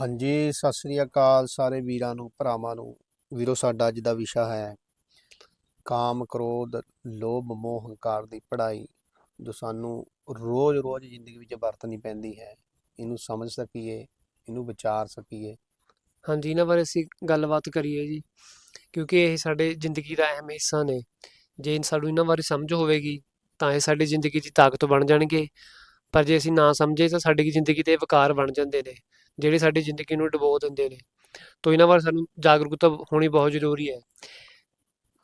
ਹਾਂਜੀ, ਸਤਿ ਸ੍ਰੀ ਅਕਾਲ ਸਾਰੇ ਵੀਰਾਂ ਨੂੰ, ਭਰਾਵਾਂ ਨੂੰ। ਵੀਰੋ, ਸਾਡਾ ਅੱਜ ਦਾ ਵਿਸ਼ਾ ਹੈ ਕਾਮ, ਕ੍ਰੋਧ, ਲੋਭ, ਮੋਹ, ਹੰਕਾਰ ਦੀ ਪੜ੍ਹਾਈ। ਜੋ ਸਾਨੂੰ ਰੋਜ਼-ਰੋਜ਼ ਜ਼ਿੰਦਗੀ ਵਿੱਚ ਵਰਤਣੀ ਪੈਂਦੀ ਹੈ, ਇਹਨੂੰ ਸਮਝ ਸਕੀਏ, ਇਹਨੂੰ ਵਿਚਾਰ ਸਕੀਏ। ਹਾਂਜੀ, ਇਹਨਾਂ ਬਾਰੇ ਅਸੀਂ ਗੱਲਬਾਤ ਕਰੀਏ ਜੀ, ਕਿਉਂਕਿ ਇਹ ਸਾਡੇ ਜ਼ਿੰਦਗੀ ਦਾ ਅਹਿਮ ਹਿੱਸਾ ਨੇ। ਜੇ ਸਾਨੂੰ ਇਹਨਾਂ ਬਾਰੇ ਸਮਝ ਹੋਵੇਗੀ, ਤਾਂ ਇਹ ਸਾਡੀ ਜ਼ਿੰਦਗੀ ਦੀ ਤਾਕਤ ਬਣ ਜਾਣਗੇ। ਪਰ ਜੇ ਅਸੀਂ ਨਾ ਸਮਝੇ, ਤਾਂ ਸਾਡੀ ਜ਼ਿੰਦਗੀ ਦੇ ਵਿਕਾਰ ਬਣ ਜਾਂਦੇ ਨੇ। ਜਿਹੜੇ ਸਾਡੀ ਜ਼ਿੰਦਗੀ ਨੂੰ ਡੁਬੋ ਦਿੰਦੇ ਨੇ। ਤੋਂ ਇਹਨਾਂ ਬਾਰੇ ਸਾਨੂੰ ਜਾਗਰੂਕਤਾ ਹੋਣੀ ਬਹੁਤ ਜ਼ਰੂਰੀ ਹੈ।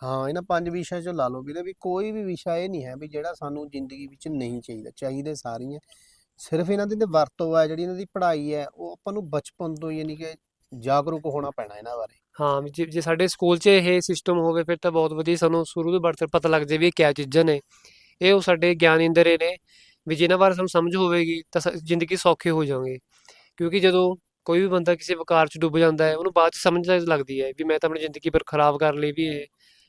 ਹਾਂ ਇਹਨਾਂ ਪੰਜ ਵਿਸ਼ਿਆਂ ਚੋਂ ਲਾ ਲਓ ਵੀਰੇ ਵੀ ਕੋਈ ਵੀ ਵਿਸ਼ਾ ਇਹ ਨਹੀਂ ਹੈ ਵੀ ਜਿਹੜਾ ਸਾਨੂੰ ਜ਼ਿੰਦਗੀ ਵਿੱਚ ਨਹੀਂ ਚਾਹੀਦਾ ਚਾਹੀਦੇ ਸਾਰੀਆਂ। ਸਿਰਫ ਇਹਨਾਂ ਦੀ ਤੇ ਵਰਤੋਂ ਹੈ ਜਿਹੜੀ ਇਹਨਾਂ ਦੀ ਪੜ੍ਹਾਈ ਹੈ ਉਹ ਆਪਾਂ ਨੂੰ ਬਚਪਨ ਤੋਂ ਯਾਨੀ ਕਿ ਜਾਗਰੂਕ ਹੋਣਾ ਪੈਣਾ ਇਹਨਾਂ ਬਾਰੇ। ਹਾਂ ਵੀ ਜੇ ਜੇ ਸਾਡੇ ਸਕੂਲ 'ਚ ਇਹ ਸਿਸਟਮ ਹੋਵੇ ਫਿਰ ਤਾਂ ਬਹੁਤ ਵਧੀਆ ਸਾਨੂੰ ਸ਼ੁਰੂ ਤੋਂ ਬੜਤਰ ਪਤਾ ਲੱਗ ਜਾਵੇ ਇਹ ਕਿਆ ਚੀਜ਼ਾਂ ਨੇ। ਇਹ ਉਹ ਸਾਡੇ ਗਿਆਨ ਇੰਦਰੇ ਨੇ ਵੀ ਜਿਹਨਾਂ ਬਾਰੇ ਸਾਨੂੰ ਸਮਝ ਹੋਵੇਗੀ ਤਾਂ ਜ਼ਿੰਦਗੀ ਸੌਖੀ ਹੋ ਜਾਵਾਂਗੇ। ਕਿਉਂਕਿ ਜਦੋਂ ਕੋਈ ਵੀ ਬੰਦਾ ਕਿਸੇ ਵਿਕਾਰ 'ਚ ਡੁੱਬ ਜਾਂਦਾ ਹੈ, ਉਹਨੂੰ ਬਾਅਦ 'ਚ ਸਮਝ ਲੱਗਦੀ ਹੈ ਵੀ ਮੈਂ ਤਾਂ ਆਪਣੀ ਜ਼ਿੰਦਗੀ ਪਰ ਖਰਾਬ ਕਰ ਲਈ ਵੀ ਇਹ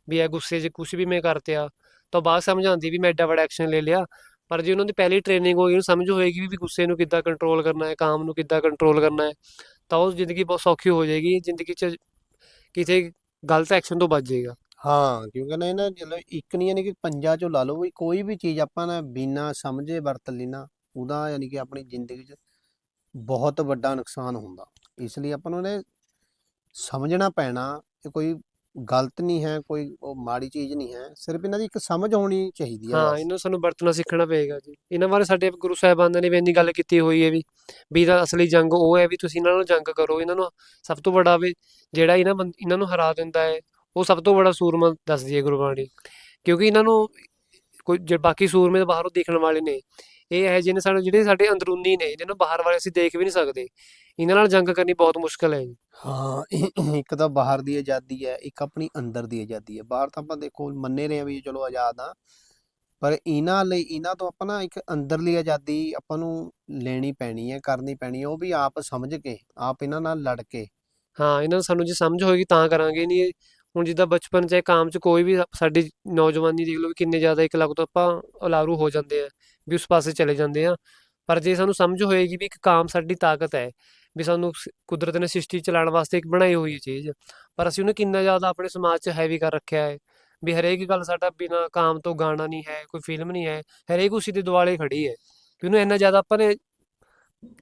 ਵੀ ਇਹ ਗੁੱਸੇ 'ਚ ਕੁਝ ਵੀ ਮੈਂ ਕਰਤਿਆ, ਤਾਂ ਬਾਅਦ ਸਮਝ ਆਉਂਦੀ ਵੀ ਮੈਂ ਐਡਾ ਵੱਡਾ ਐਕਸ਼ਨ ਲੈ ਲਿਆ। ਪਰ ਜੇ ਉਹਨਾਂ ਦੀ ਪਹਿਲੀ ਟ੍ਰੇਨਿੰਗ ਹੋਈ, ਉਹਨੂੰ ਸਮਝ ਹੋਏਗੀ ਵੀ ਗੁੱਸੇ ਨੂੰ ਕਿੱਦਾਂ ਕੰਟਰੋਲ ਕਰਨਾ ਹੈ, ਕਾਮ ਨੂੰ ਕਿੱਦਾਂ ਕੰਟਰੋਲ ਕਰਨਾ ਹੈ, ਤਾਂ ਉਹ ਜ਼ਿੰਦਗੀ ਬਹੁਤ ਸੌਖੀ ਹੋ ਜਾਏਗੀ, ਜ਼ਿੰਦਗੀ 'ਚ ਕਿਤੇ ਗਲਤ ਐਕਸ਼ਨ ਤੋਂ ਬਚ ਜਾਏਗਾ। ਹਾਂ, ਕਿਉਂਕਿ ਨਾ ਇਹਨਾਂ ਜਦੋਂ ਇੱਕ ਨਹੀਂ ਯਾਨੀ ਕਿ ਪੰਜਾਂ ਚੋਂ ਲਾ ਲਓ ਵੀ ਕੋਈ ਵੀ ਚੀਜ਼ ਆਪਾਂ ਨਾ ਬਿਨਾ ਸਮਝੇ ਵਰਤ ਲੈਣਾ ਉਹਦਾ ਯਾਨੀ ਕਿ ਆਪਣੀ ਜ਼ਿੰਦਗੀ 'ਚ ਬਹੁਤ ਵੱਡਾ ਨੁਕਸਾਨ ਹੁੰਦਾ। ਇਸ ਲਈ ਆਪਾਂ ਨੂੰ ਨੇ ਸਮਝਣਾ ਪੈਣਾ ਕਿ ਕੋਈ ਗਲਤ ਨਹੀਂ ਹੈ ਕੋਈ ਉਹ ਮਾੜੀ ਚੀਜ਼ ਨਹੀਂ ਹੈ। ਸਿਰਫ ਇਹਨਾਂ ਦੀ ਇੱਕ ਸਮਝ ਹੋਣੀ ਚਾਹੀਦੀ ਹੈ ਹਾਂ ਇਹਨਾਂ ਸਾਨੂੰ ਵਰਤਣਾ ਸਿੱਖਣਾ ਪਏਗਾ ਜੀ। ਇਹਨਾਂ ਬਾਰੇ ਸਾਡੇ ਗੁਰੂ ਸਾਹਿਬਾਨਾਂ ਨੇ ਵੀ ਇੰਨੀ ਗੱਲ ਕੀਤੀ ਹੋਈ ਹੈ ਵੀ ਵੀ ਇਹਦਾ ਅਸਲੀ ਜੰਗ ਉਹ ਹੈ ਵੀ ਤੁਸੀਂ ਇਹਨਾਂ ਨਾਲ ਜੰਗ ਕਰੋ। ਇਹਨਾਂ ਨੂੰ ਸਭ ਤੋਂ ਵੱਡਾ ਵੀ ਜਿਹੜਾ ਇਹਨਾਂ ਇਹਨਾਂ ਨੂੰ ਹਰਾ ਦਿੰਦਾ ਹੈ ਉਹ ਸਭ ਤੋਂ ਵੱਡਾ ਸੂਰਮਾ ਦੱਸਦੀ ਹੈ ਗੁਰਬਾਣੀ। ਕਿਉਂਕਿ ਇਹਨਾਂ ਨੂੰ ਕੋਈ ਜੇ ਬਾਕੀ ਸੂਰਮੇ ਤਾਂ ਬਾਹਰੋਂ ਦੇਖਣ ਵਾਲੇ ਨੇ ਇਹ ਹੈ ਜਿਹਨੇ ਸਾਡੇ ਜਿਹੜੇ ਸਾਡੇ ਅੰਦਰੂਨੀ ਨੇ ਜਿਹਨਾਂ ਬਾਹਰ ਵਾਲੇ ਅਸੀਂ ਦੇਖ ਵੀ ਨਹੀਂ ਸਕਦੇ। ਇਹਨਾਂ ਨਾਲ ਜੰਗ ਕਰਨੀ ਬਹੁਤ ਮੁਸ਼ਕਲ ਹੈ ਜੀ। ਹਾਂ ਇੱਕ ਤਾਂ ਬਾਹਰ ਦੀ ਆਜ਼ਾਦੀ ਹੈ ਇੱਕ ਆਪਣੀ ਅੰਦਰ ਦੀ ਆਜ਼ਾਦੀ ਹੈ। ਬਾਹਰ ਤਾਂ ਆਪਾਂ ਦੇਖੋ ਮੰਨੇ ਰਹੇ ਆ ਵੀ ਚਲੋ ਆਜ਼ਾਦ ਆ ਪਰ ਇਹਨਾਂ ਲਈ ਇਹਨਾਂ ਤੋਂ ਆਪਾਂ ਨਾ ਇੱਕ ਅੰਦਰਲੀ ਆਜ਼ਾਦੀ ਆਪਾਂ ਨੂੰ ਲੈਣੀ ਪੈਣੀ ਹੈ ਕਰਨੀ ਪੈਣੀ ਹੈ ਉਹ ਵੀ ਆਪ ਸਮਝ ਕੇ ਆਪ ਇਹਨਾਂ ਨਾਲ ਲੜ ਕੇ। ਹਾਂ ਇਹਨਾਂ ਨੂੰ ਸਾਨੂੰ ਜੇ ਸਮਝ ਹੋਏਗੀ ਤਾਂ ਕਰਾਂਗੇ ਨਹੀਂ ਇਹ ਹੁਣ ਜਿੱਦਾਂ ਬਚਪਨ 'ਚ ਇਹ ਕਾਮ 'ਚ ਕੋਈ ਵੀ ਸਾਡੀ ਨੌਜਵਾਨੀ ਦੇਖ ਲਓ ਵੀ ਕਿੰਨੇ ਜ਼ਿਆਦਾ ਇੱਕ ਲੱਖ ਤੋਂ ਆਪਾਂ ਉਲਾਰੂ ਹੋ ਜਾਂਦੇ ਆ, ਵੀ ਉਸ ਪਾਸੇ ਚਲੇ ਜਾਂਦੇ ਆ। ਪਰ ਜੇ ਸਾਨੂੰ ਸਮਝ ਹੋਏਗੀ ਵੀ ਇੱਕ ਕਾਮ ਸਾਡੀ ਤਾਕਤ ਹੈ, ਵੀ ਸਾਨੂੰ ਕੁਦਰਤ ਨੇ ਸ੍ਰਿਸ਼ਟੀ ਚਲਾਉਣ ਵਾਸਤੇ ਇੱਕ ਬਣਾਈ ਹੋਈ ਹੈ ਚੀਜ਼, ਪਰ ਅਸੀਂ ਉਹਨੂੰ ਕਿੰਨਾ ਜ਼ਿਆਦਾ ਆਪਣੇ ਸਮਾਜ 'ਚ ਹੈਵੀ ਕਰ ਰੱਖਿਆ ਹੈ, ਵੀ ਹਰੇਕ ਗੱਲ ਸਾਡਾ ਬਿਨਾ ਕਾਮ ਤੋਂ ਗਾਣਾ ਨਹੀਂ ਹੈ, ਕੋਈ ਫਿਲਮ ਨਹੀਂ ਹੈ, ਹਰੇਕ ਉਸੇ ਦੇ ਦੁਆਲੇ ਖੜੀ ਹੈ। ਵੀ ਉਹਨੂੰ ਇੰਨਾ ਜ਼ਿਆਦਾ ਆਪਾਂ ਨੇ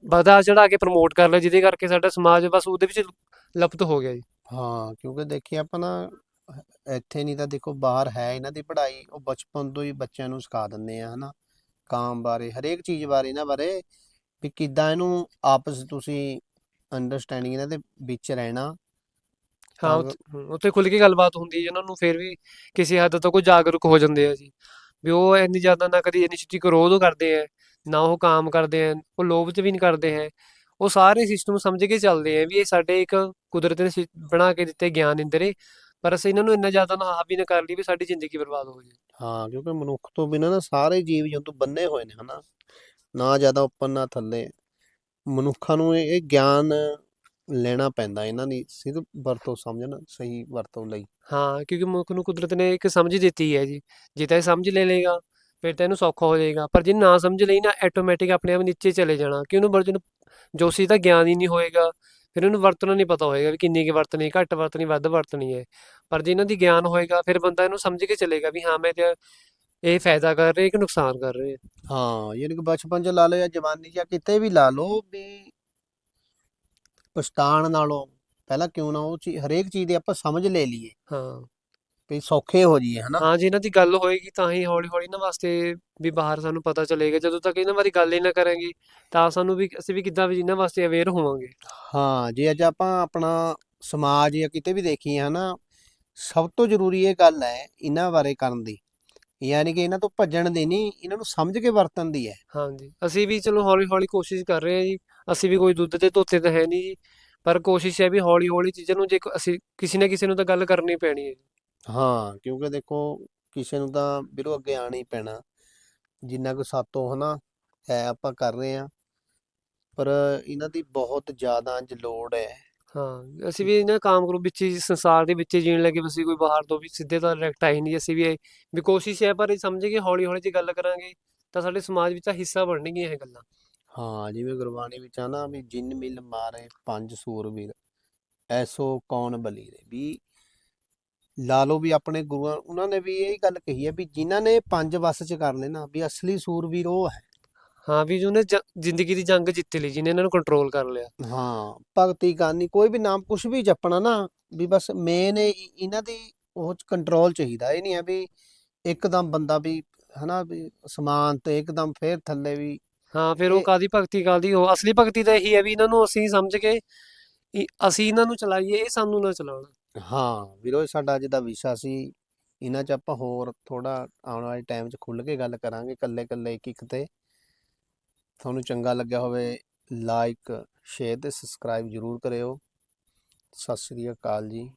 ਵਧਾ ਚੜਾ ਕੇ ਪ੍ਰਮੋਟ ਕਰ ਲਿਆ, ਜਿਹਦੇ ਕਰਕੇ ਸਾਡਾ ਸਮਾਜ ਬਸ ਉਹਦੇ ਵਿੱਚ ਲਪਤ ਹੋ ਗਿਆ ਜੀ। ਹਾਂ ਕਿਉਂਕਿ ਦੇਖੀਏ ਆਪਾਂ ਨਾ ਇੱਥੇ ਨਹੀਂ ਤਾਂ ਦੇਖੋ ਬਾਹਰ ਹੈ ਇਹਨਾਂ ਦੀ ਪੜ੍ਹਾਈ ਉਹ ਬਚਪਨ ਤੋਂ ਹੀ ਬੱਚਿਆਂ ਨੂੰ ਸਿਖਾ ਦਿੰਦੇ ਆ ਹਨਾ। ਕਾਮ ਬਾਰੇ ਹਰੇਕ ਚੀਜ਼ ਬਾਰੇ ਇਹਨਾਂ ਬਾਰੇ ਵੀ ਕਿੱਦਾਂ ਇਹਨੂੰ ਆਪਸ ਤੁਸੀਂ ਅੰਡਰਸਟੈਂਡਿੰਗ ਇਹਨਾਂ ਦੇ ਵਿੱਚ ਰਹਿਣਾ। ਹਾਂ ਉੱਥੇ ਖੁੱਲ ਕੇ ਗੱਲਬਾਤ ਹੁੰਦੀ ਹੈ ਉਹਨਾਂ ਨੂੰ ਫਿਰ ਵੀ ਕਿਸੇ ਹੱਦ ਤੱਕ ਉਹ ਜਾਗਰੂਕ ਹੋ ਜਾਂਦੇ ਆ ਜੀ। ਵੀ ਉਹ ਇੰਨੀ ਜ਼ਿਆਦਾ ਨਾ ਕਦੀ ਇੰਨੀ ਛੇਤੀ ਕਰੋਧ ਕਰਦੇ ਆ ਨਾ ਉਹ ਕਾਮ ਕਰਦੇ ਆ ਉਹ ਲੋਭ ਚ ਵੀ ਨਹੀਂ ਕਰਦੇ ਹੈ। ਉਹ ਸਾਰੇ ਸਿਸਟਮ ਸਮਝ ਕੇ ਚੱਲਦੇ ਆ ਵੀ ਇਹ ਸਾਡੇ ਇੱਕ ਕੁਦਰਤ ਨੇ ਬਣਾ ਕੇ ਦਿੱਤੇ ਗਿਆਨ ਇੰਦਰੇ ਪਰ ਅਸੀਂ ਇਹਨਾਂ ਨੂੰ ਇੰਨਾ ਜ਼ਿਆਦਾ ਨਾ ਹਾਵੀ ਨਾ ਕਰ ਲਈ ਵੀ ਸਾਡੀ ਜ਼ਿੰਦਗੀ ਬਰਬਾਦ ਹੋ ਜਾਏ। ਹਾਂ ਕਿਉਂਕਿ ਮਨੁੱਖ ਤੋਂ ਬਿਨਾਂ ਨਾ ਸਾਰੇ ਜੀਵ ਜੰਤੂ ਬੰਨੇ ਹੋਏ ਨੇ ਹਨਾ ਨਾ ਜ਼ਿਆਦਾ ਉੱਪਰ ਨਾ ਥੱਲੇ। ਮਨੁੱਖਾਂ ਨੂੰ ਇਹ ਗਿਆਨ ਲੈਣਾ ਪੈਂਦਾ ਇਹਨਾਂ ਦੀ ਸਿਰਫ ਵਰਤੋਂ ਸਮਝਣ ਸਹੀ ਵਰਤੋਂ ਲਈ। ਹਾਂ ਕਿਉਂਕਿ ਮਨੁੱਖ ਨੂੰ ਕੁਦਰਤ ਨੇ ਇੱਕ ਸਮਝ ਦਿੱਤੀ ਹੈ ਜੀ। ਜੇ ਤਾਂ ਇਹ ਸਮਝ ਲੈ ਲੇਗਾ ਫਿਰ ਤਾਂ ਇਹਨੂੰ ਸੌਖਾ ਹੋ ਜਾਏਗਾ। ਪਰ ਜੇ ਨਾ ਸਮਝ ਲਈ ਨਾ ਆਟੋਮੈਟਿਕ ਆਪਣੇ ਆਪ ਨੀਚੇ ਚਲੇ ਜਾਣਾ ਕਿ ਉਹਨੂੰ ਵਰਜਨ ਜੋ ਸੀ ਤਾਂ ਗਿਆਨ ਹੀ ਨਹੀਂ ਹੋਏਗਾ ਫਿਰ ਉਹਨੂੰ ਵਰਤਣਾ ਨਹੀਂ ਪਤਾ ਹੋਏਗਾ ਵੀ ਕਿੰਨੀ ਕੁ ਵਰਤਣੀ ਘੱਟ ਵਰਤਣੀ ਵੱਧ ਵਰਤਣੀ ਹੈ। ਪਰ ਜੇ ਇਹਨਾਂ ਦੀ ਗਿਆਨ ਹੋਏਗਾ ਫਿਰ ਬੰਦਾ ਇਹਨੂੰ ਸਮਝ ਕੇ ਚੱਲੇਗਾ ਵੀ ਹਾਂ ਮੈਂ ਤੇ ਇਹ ਫਾਇਦਾ ਕਰ ਰਿਹਾ ਕਿ ਨੁਕਸਾਨ ਕਰ ਰਿਹਾ। ਹਾਂ ਯਾਨੀ ਕਿ ਬਚਪਨ ਚ ਲਾ ਲਓ ਜਾਂ ਜਵਾਨੀ ਚ ਜਾਂ ਕਿਤੇ ਵੀ ਲਾ ਲਓ ਵੀ ਪਛਤਾਣ ਨਾਲੋਂ ਪਹਿਲਾਂ ਕਿਉਂ ਨਾ ਉਹ ਚੀਜ਼ ਹਰੇਕ ਚੀਜ਼ ਦੀ ਆਪਾਂ ਸਮਝ ਲੈ ਲਈਏ। ਹਾਂ। ਵੀ ਸੌਖੇ ਹੋ ਜਾਈਏ ਹਨਾ? ਹਾਂ ਜੇ ਇਹਨਾਂ ਦੀ ਗੱਲ ਹੋਏਗੀ ਤਾਂ ਹੀ ਹੌਲੀ ਹੌਲੀ ਇਹਨਾਂ ਵਾਸਤੇ ਵੀ ਬਾਹਰ ਸਾਨੂੰ ਪਤਾ ਚੱਲੇਗਾ। ਜਦੋਂ ਤੱਕ ਇਹਨਾਂ ਬਾਰੇ ਗੱਲ ਹੀ ਨਾ ਕਰਾਂਗੇ ਤਾਂ ਸਾਨੂੰ ਵੀ ਅਸੀਂ ਵੀ ਕਿੱਦਾਂ ਵੀ ਇਹਨਾਂ ਵਾਸਤੇ ਅਵੇਅਰ ਹੋਵਾਂਗੇ। ਹਾਂ ਜੇ ਅੱਜ ਆਪਾਂ ਆਪਣਾ ਸਮਾਜ ਜਾਂ ਕਿਤੇ ਵੀ ਦੇਖੀਏ ਹਨਾ ਸਭ ਤੋਂ ਜ਼ਰੂਰੀ ਇਹ ਗੱਲ ਹੈ ਇਹਨਾਂ ਬਾਰੇ ਕਰਨ ਦੀ। ਯਾਨੀ ਕਿ ਇਹਨਾਂ ਤੋਂ ਭੱਜਣ ਦੀ ਨਹੀਂ ਇਹਨਾਂ ਨੂੰ ਸਮਝ ਕੇ ਵਰਤਣ ਦੀ ਹੈ। ਹਾਂਜੀ। ਅਸੀਂ ਵੀ ਚਲੋ ਹੌਲੀ ਹੌਲੀ ਕੋਸ਼ਿਸ਼ ਕਰ ਰਹੇ ਹਾਂ ਜੀ। ਅਸੀਂ ਵੀ ਕੋਈ ਦੁੱਧ ਦੇ ਧੋਤੇ ਤਾਂ ਹੈ ਨਹੀਂ ਜੀ। ਪਰ ਕੋਸ਼ਿਸ਼ ਹੈ ਵੀ ਹੌਲੀ ਹੌਲੀ ਚੀਜ਼ਾਂ ਨੂੰ ਜੇ ਅਸੀਂ ਕਿਸੇ ਨਾ ਕਿਸੇ ਨੂੰ ਤਾਂ ਗੱਲ ਕਰਨੀ ਪੈਣੀ ਹੈ ਜੀ। ਹਾਂ ਕਿਉਂਕਿ ਦੇਖੋ ਕਿਸੇ ਨੂੰ ਤਾਂ ਵੀਰੋ ਅੱਗੇ ਆਣਾ ਹੀ ਪੈਣਾ। ਜਿੰਨਾ ਕੁ ਸਾਤੋਂ ਹਨਾ ਹੈ ਆਪਾਂ ਕਰ ਰਹੇ ਆ ਪਰ ਇਹਨਾਂ ਦੀ ਬਹੁਤ ਜ਼ਿਆਦਾ ਅੱਜ ਲੋੜ ਹੈ। ਹਾਂ ਅਸੀਂ ਵੀ ਨਾ ਕਾਮ ਕਰੋ ਵਿੱਚ ਹੀ ਸੰਸਾਰ ਦੇ ਵਿੱਚ ਹੀ ਜੀਣ ਲੱਗੇ ਅਸੀਂ ਕੋਈ ਬਾਹਰ ਤੋਂ ਵੀ ਸਿੱਧੇ ਤਾਂ ਡਾਇਰੈਕਟ ਆਏ ਨਹੀਂ ਅਸੀਂ ਵੀ ਇਹ- ਵੀ ਕੋਸ਼ਿਸ਼ ਹੈ ਪਰ ਇਹ ਸਮਝ ਕੇ ਹੌਲੀ ਹੌਲੀ ਜੇ ਗੱਲ ਕਰਾਂਗੇ ਤਾਂ ਸਾਡੇ ਸਮਾਜ ਵਿੱਚ ਤਾਂ ਹਿੱਸਾ ਬਣਨਗੀਆਂ ਇਹ ਗੱਲਾਂ। ਹਾਂ ਜਿਵੇਂ ਗੁਰਬਾਣੀ ਵਿੱਚ ਆ ਨਾ ਵੀ ਜਿਨ ਮਿਲ ਮਾਰੇ ਪੰਜ ਸੂਰਬੀਰ ਐਸੋ ਕੌਣ ਬਲੀ ਰੇ ਵੀ ਲਾ ਲਓ ਵੀ ਆਪਣੇ ਗੁਰੂਆਂ ਉਹਨਾਂ ਨੇ ਵੀ ਇਹ ਗੱਲ ਕਹੀ ਹੈ ਵੀ ਜਿਨ੍ਹਾਂ ਨੇ ਪੰਜ ਵਸ ਚ ਕਰ ਨਾ ਵੀ ਅਸਲੀ ਸੂਰਬੀਰ ਉਹ ਹੈ। ਹਾਂ ਵੀ ਜਿਹਨੇ ਜ਼ਿੰਦਗੀ ਦੀ ਜੰਗ ਜਿੱਤ ਲਈ ਜਿਹਨੇ ਇਹਨਾਂ ਨੂੰ ਕੰਟਰੋਲ ਕਰ ਲਿਆ। ਹਾਂ ਭਗਤੀ ਕਰਨੀ ਕੋਈ ਵੀ ਨਾਮ ਕੁਝ ਵੀ ਜਪਣਾ ਨਾ ਵੀ ਬਸ ਮੇਨ ਇਹਨਾਂ ਦੀ ਉਹ ਚ ਕੰਟਰੋਲ ਚਾਹੀਦਾ। ਇਹ ਨਹੀਂ ਹੈ ਵੀ ਇੱਕਦਮ ਬੰਦਾ ਵੀ ਹਨਾ ਵੀ ਸਮਾਨ ਤੇ ਇੱਕਦਮ ਫੇਰ ਥੱਲੇ ਵੀ ਹਾਂ ਫਿਰ ਉਹ ਕਾਦੀ ਭਗਤੀ ਕਾਦੀ ਉਹ ਅਸਲੀ ਭਗਤੀ ਤਾਂ ਇਹੀ ਹੈ ਵੀ ਇਹਨਾਂ ਨੂੰ ਅਸੀਂ ਸਮਝ ਕੇ ਅਸੀਂ ਇਹਨਾਂ ਨੂੰ ਚਲਾਈਏ ਇਹ ਸਾਨੂੰ ਨਾ ਚਲਾਉਣ। ਹਾਂ, ਵੀਰੋ, ਇਹ ਸਾਡਾ ਅੱਜ ਦਾ ਵਿਸ਼ਾ ਸੀ। ਇਹਨਾਂ 'ਚ ਆਪਾਂ ਹੋਰ ਥੋੜਾ ਆਉਣ ਵਾਲੇ ਟਾਈਮ 'ਚ ਖੁੱਲ੍ਹ ਕੇ ਗੱਲ ਕਰਾਂਗੇ ਇਕੱਲੇ ਇਕੱਲੇ ਇੱਕ ਇੱਕ ਤੇ। ਤੁਹਾਨੂੰ ਚੰਗਾ ਲੱਗਿਆ ਹੋਵੇ ਲਾਈਕ ਸ਼ੇਅਰ ਤੇ ਸਬਸਕ੍ਰਾਈਬ ਜਰੂਰ ਕਰਿਓ। ਸਤਿ ਸ੍ਰੀ ਅਕਾਲ ਜੀ।